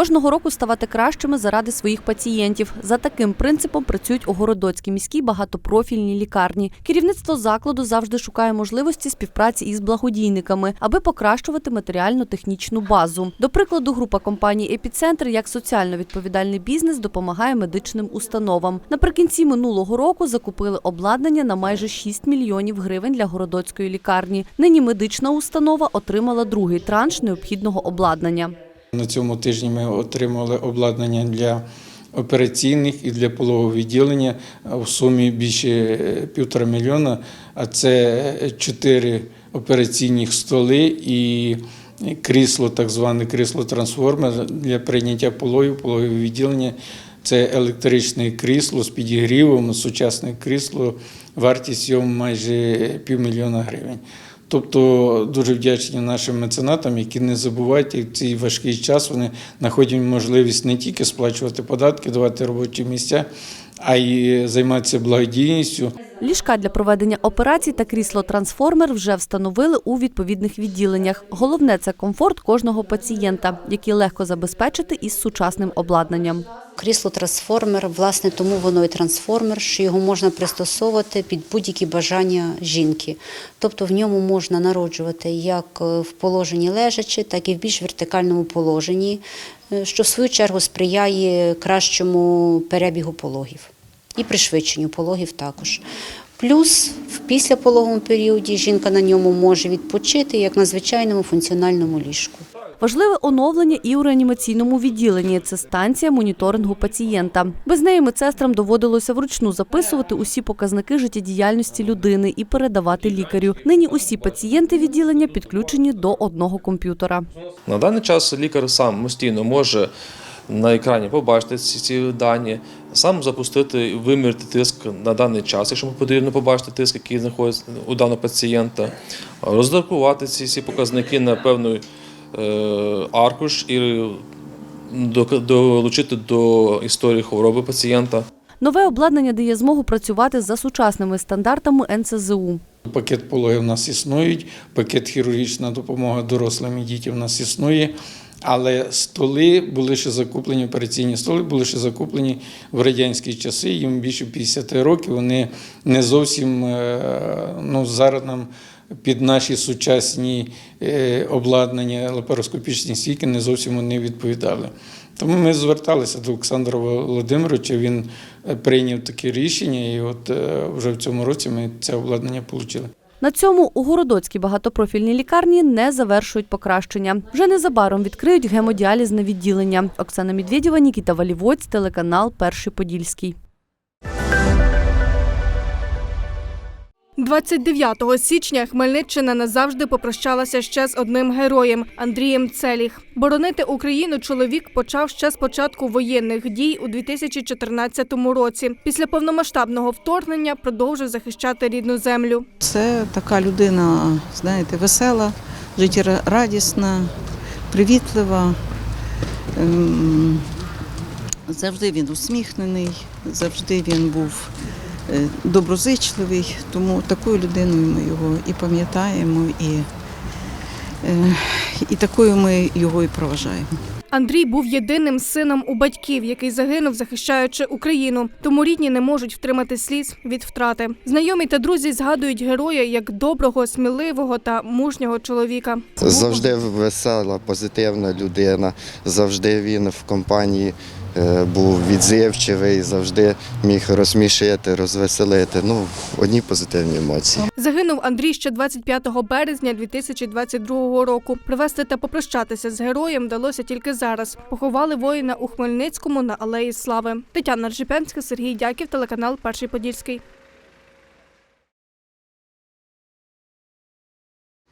Кожного року ставати кращими заради своїх пацієнтів. За таким принципом працюють у Городоцькій міській багатопрофільній лікарні. Керівництво закладу завжди шукає можливості співпраці із благодійниками, аби покращувати матеріально-технічну базу. До прикладу, група компаній Епіцентр як соціально відповідальний бізнес допомагає медичним установам. Наприкінці минулого року закупили обладнання на майже 6 мільйонів гривень для городоцької лікарні. Нині медична установа отримала другий транш необхідного обладнання. На цьому тижні ми отримали обладнання для операційних і для пологового відділення в сумі більше е, півтора мільйона, а це чотири операційних столи і крісло, так зване крісло-трансформер для прийняття пологів, пологове відділення. Це електричне крісло з підігрівом, сучасне крісло, вартість його майже півмільйона гривень. Тобто дуже вдячні нашим меценатам, які не забувають в цей важкий час вони знаходять можливість не тільки сплачувати податки, давати робочі місця, а й займатися благодійністю. Ліжка для проведення операцій та крісло-трансформер вже встановили у відповідних відділеннях. Головне це комфорт кожного пацієнта, який легко забезпечити із сучасним обладнанням. Крісло трансформер, власне, тому воно і трансформер, що його можна пристосовувати під будь-які бажання жінки. Тобто в ньому можна народжувати як е, в положенні лежачи, так і в більш вертикальному положенні, е, що в свою чергу сприяє кращому перебігу пологів і пришвидшенню пологів також. Плюс в післяпологовому періоді жінка на ньому може відпочити як на звичайному функціональному ліжку. Важливе оновлення і у реанімаційному відділенні. Це станція моніторингу пацієнта. Без неї медсестрам доводилося вручну записувати усі показники життєдіяльності людини і передавати лікарю. Нині усі пацієнти відділення підключені до одного комп'ютера. На даний час лікар сам самостійно може на екрані побачити ці, дані, сам запустити, вимірити тиск на даний час, якщо потрібно побачити тиск, який знаходиться у даного пацієнта, роздрукувати ці, ці показники на певний е, аркуш і до- долучити до історії хвороби пацієнта. Нове обладнання дає змогу працювати за сучасними стандартами НСЗУ. Пакет пологів у нас існують, пакет хірургічна допомога дорослим і дітям у нас існує. Але столи були ще закуплені, операційні столи були ще закуплені в радянські часи, їм більше 50 років. Вони не зовсім е, ну, зараз нам під наші сучасні е, обладнання лапароскопічні стійки не зовсім вони відповідали. Тому ми зверталися до Олександра Володимировича, він е, прийняв таке рішення, і от е, вже в цьому році ми це обладнання отримали. На цьому у Городоцькій багатопрофільній лікарні не завершують покращення. Вже незабаром відкриють гемодіалізне відділення. Оксана Медведєва, Нікіта Валівоць, телеканал Перший Подільський. 29 січня Хмельниччина назавжди попрощалася ще з одним героєм Андрієм Целіх. Боронити Україну чоловік почав ще з початку воєнних дій у 2014 році. Після повномасштабного вторгнення продовжив захищати рідну землю. Це така людина, знаєте, весела, життєрадісна, привітлива. Ем, Завжди він усміхнений, завжди він був доброзичливий, тому такою людиною ми його і пам'ятаємо, і, е, і такою ми його і проважаємо. Андрій був єдиним сином у батьків, який загинув, захищаючи Україну. Тому рідні не можуть втримати сліз від втрати. Знайомі та друзі згадують героя як доброго, сміливого та мужнього чоловіка. Завжди весела, позитивна людина. Завжди він в компанії е, був відзивчивий, завжди міг розсмішити, розвеселити. Ну, одні позитивні емоції. Загинув Андрій ще 25 березня 2022 року. Привезти та попрощатися з героєм вдалося тільки зараз. Поховали воїна у Хмельницькому на Алеї Слави. Тетяна Ржепенська, Сергій Дяків, телеканал Перший Подільський.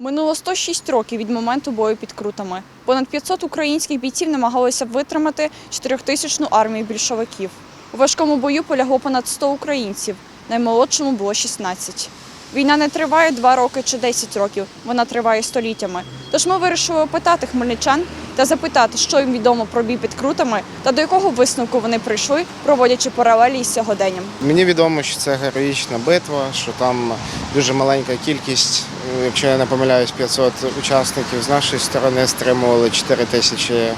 Минуло 106 років від моменту бою під Крутами. Понад 500 українських бійців намагалися витримати 4000-ту армію більшовиків. У важкому бою полягло понад 100 українців, наймолодшому було 16. Війна не триває 2 роки чи 10 років, вона триває століттями. Тож ми вирішили опитати хмельничан та запитати, що їм відомо про бій під Крутами та до якого висновку вони прийшли, проводячи паралелі із сьогоденням. Мені відомо, що це героїчна битва, що там дуже маленька кількість якщо я не помиляюсь, 500 учасників з нашої сторони стримували 4 тисячі е,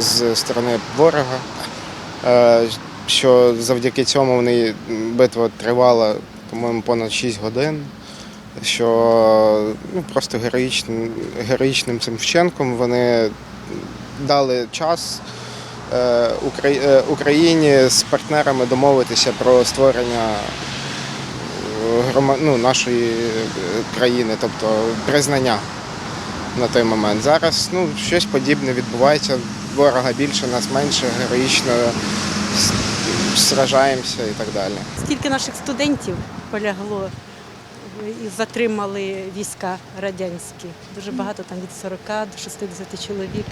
з сторони ворога. Е, Що завдяки цьому вони битва тривала, по-моєму, понад 6 годин. Що ну, просто героїчним, героїчним цим вченком вони дали час е, Украї- Україні з партнерами домовитися про створення ну, нашої е, країни, тобто признання на той момент. Зараз ну, щось подібне відбувається. Ворога більше, нас менше, героїчно сражаємося і так далі. Скільки наших студентів полягло і затримали війська радянські. Дуже багато, там від 40 до 60 чоловік,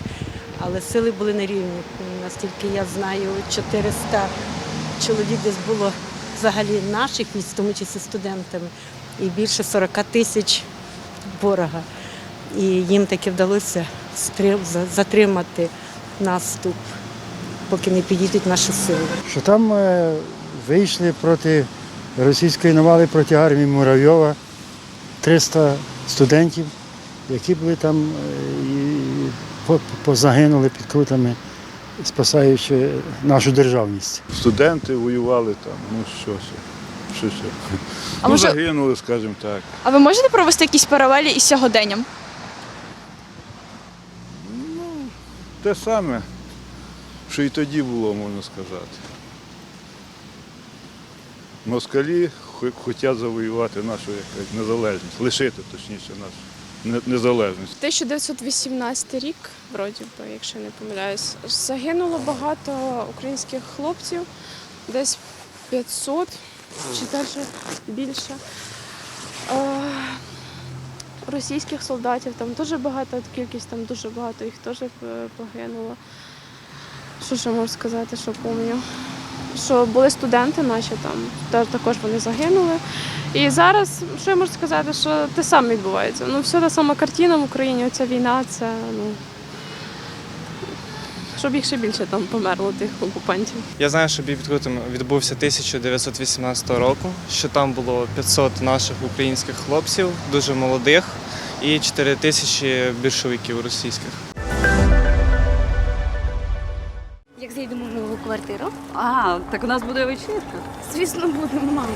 але сили були нерівні. Наскільки я знаю, 400 чоловік десь було взагалі наших військ, в тому числі студентами, і більше 40 тисяч ворога. І їм таки вдалося затримати наступ, поки не підійдуть наші сили. що там е, вийшли проти російської навали проти армії Муравйова 300 студентів, які були там е, і позагинули під крутами, спасаючи нашу державність. Студенти воювали там, ну що ще. Що ще? А ну, може- загинули, скажімо так. А ви можете провести якісь паралелі із сьогоденням? Те саме, що і тоді було, можна сказати. Москалі хо- хочуть завоювати нашу як кажуть, незалежність, лишити точніше нашу не- незалежність. 1918 рік, вроді би, якщо не помиляюсь, загинуло багато українських хлопців, десь 500 чи навіть більше. Е, Російських солдатів там дуже багато, кількість там дуже багато їх теж е, погинуло. Що ще можу сказати, що пам'ятаю? Що були студенти наші там, також вони загинули. І зараз, що я можу сказати, що те саме відбувається. Ну, все та сама картина в Україні, оця війна, це ну. Щоб їх ще більше там померло, тих окупантів. Я знаю, що бій відбувся 1918 року, що там було 500 наших українських хлопців, дуже молодих, і 4 тисячі більшовиків російських. А, так у нас буде вечірка. Звісно, будемо, мам.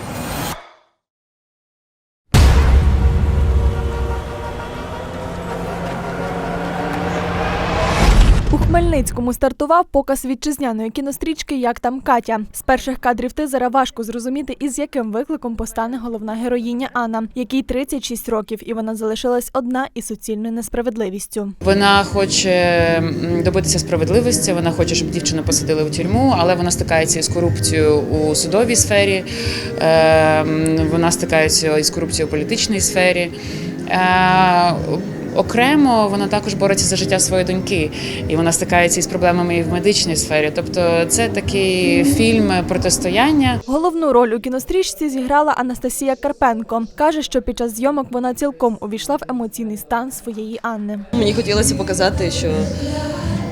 Хмельницькому стартував показ вітчизняної кінострічки Як там Катя. З перших кадрів тизера важко зрозуміти, із яким викликом постане головна героїня Анна, якій 36 років, і вона залишилась одна із суцільною несправедливістю. Вона хоче добитися справедливості, вона хоче, щоб дівчину посадили у тюрму, але вона стикається із корупцією у судовій сфері, е, вона стикається із корупцією у політичній сфері. Окремо вона також бореться за життя своєї доньки, і вона стикається із проблемами і в медичній сфері. Тобто, це такий фільм протистояння. Головну роль у кінострічці зіграла Анастасія Карпенко. каже, що під час зйомок вона цілком увійшла в емоційний стан своєї Анни. Мені хотілося показати, що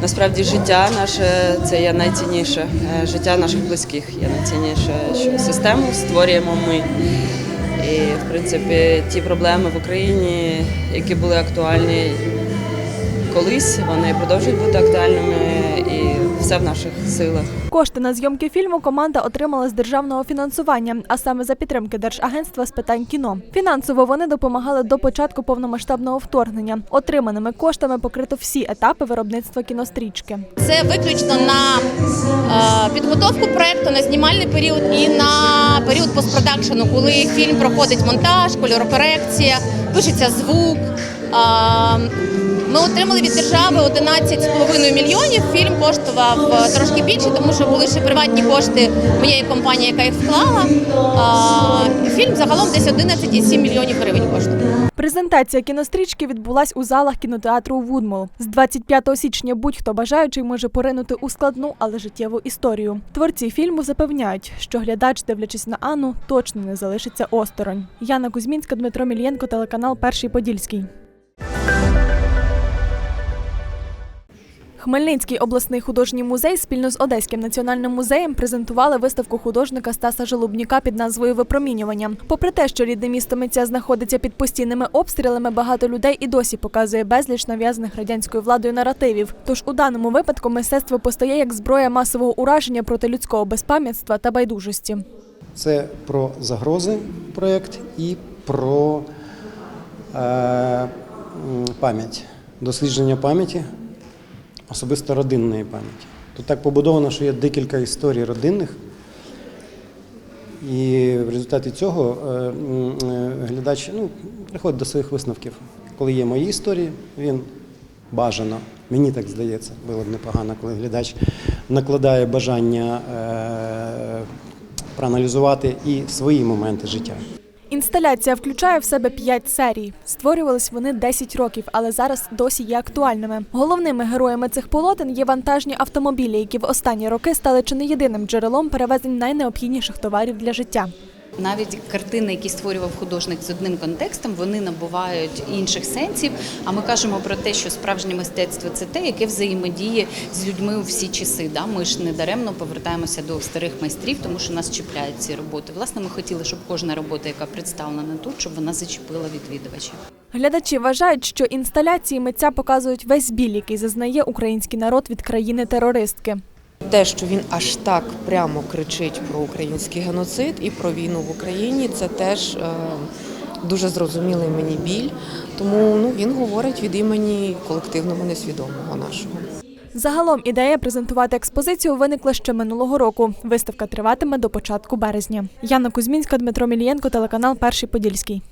насправді життя наше це є найцінніше. Е, Життя наших близьких є найцінніше. Що систему створюємо ми. І, в принципі, ті проблеми в Україні, які були актуальні колись, вони продовжують бути актуальними все в наших силах. Кошти на зйомки фільму команда отримала з державного фінансування, а саме за підтримки Держагентства з питань кіно. Фінансово вони допомагали до початку повномасштабного вторгнення. Отриманими коштами покрито всі етапи виробництва кінострічки. Це виключно на е, підготовку проекту, на знімальний період і на період постпродакшену, коли фільм проходить монтаж, кольорокорекція, пишеться звук. Ми отримали від держави 11,5 мільйонів. Фільм коштував е, трошки більше, тому що були ще приватні кошти моєї компанії, яка їх вклала. Фільм загалом десь 11,7 мільйонів гривень коштує. Презентація кінострічки відбулась у залах кінотеатру Вудмол. З 25 січня будь-хто бажаючий може поринути у складну, але життєву історію. Творці фільму запевняють, що глядач, дивлячись на Анну, точно не залишиться осторонь. Яна Кузьмінська, Дмитро Мільєнко, телеканал Перший Подільський. Хмельницький обласний художній музей спільно з Одеським національним музеєм презентували виставку художника Стаса Желубніка під назвою Випромінювання. Попри те, що рідне місто митця знаходиться під постійними обстрілами, багато людей і досі показує безліч нав'язаних радянською владою наративів. Тож у даному випадку мистецтво постає як зброя масового ураження проти людського безпам'ятства та байдужості. Це про загрози проєкт і про е, пам'ять, дослідження пам'яті, особисто родинної пам'яті. Тут так побудовано, що є декілька історій родинних, і в результаті цього е, е, глядач ну, приходить до своїх висновків. Коли є мої історії, він бажано, мені так здається, було б непогано, коли глядач накладає бажання е, проаналізувати і свої моменти життя. Інсталяція включає в себе п'ять серій. Створювались вони 10 років, але зараз досі є актуальними. Головними героями цих полотен є вантажні автомобілі, які в останні роки стали чи не єдиним джерелом перевезень найнеобхідніших товарів для життя. Навіть картини, які створював художник з одним контекстом, вони набувають інших сенсів. А ми кажемо про те, що справжнє мистецтво це те, яке взаємодіє з людьми у всі часи. Да? Ми ж не даремно повертаємося до старих майстрів, тому що нас чіпляють ці роботи. Власне, ми хотіли, щоб кожна робота, яка представлена тут, щоб вона зачепила відвідувачів. Глядачі вважають, що інсталяції митця показують весь біль, який зазнає український народ від країни-терористки. Те, що він аж так прямо кричить про український геноцид і про війну в Україні, це теж е, дуже зрозумілий мені біль. Тому ну, він говорить від імені колективного несвідомого нашого. Загалом ідея презентувати експозицію виникла ще минулого року. Виставка триватиме до початку березня. Яна Кузьмінська, Дмитро Мілієнко, телеканал Перший Подільський.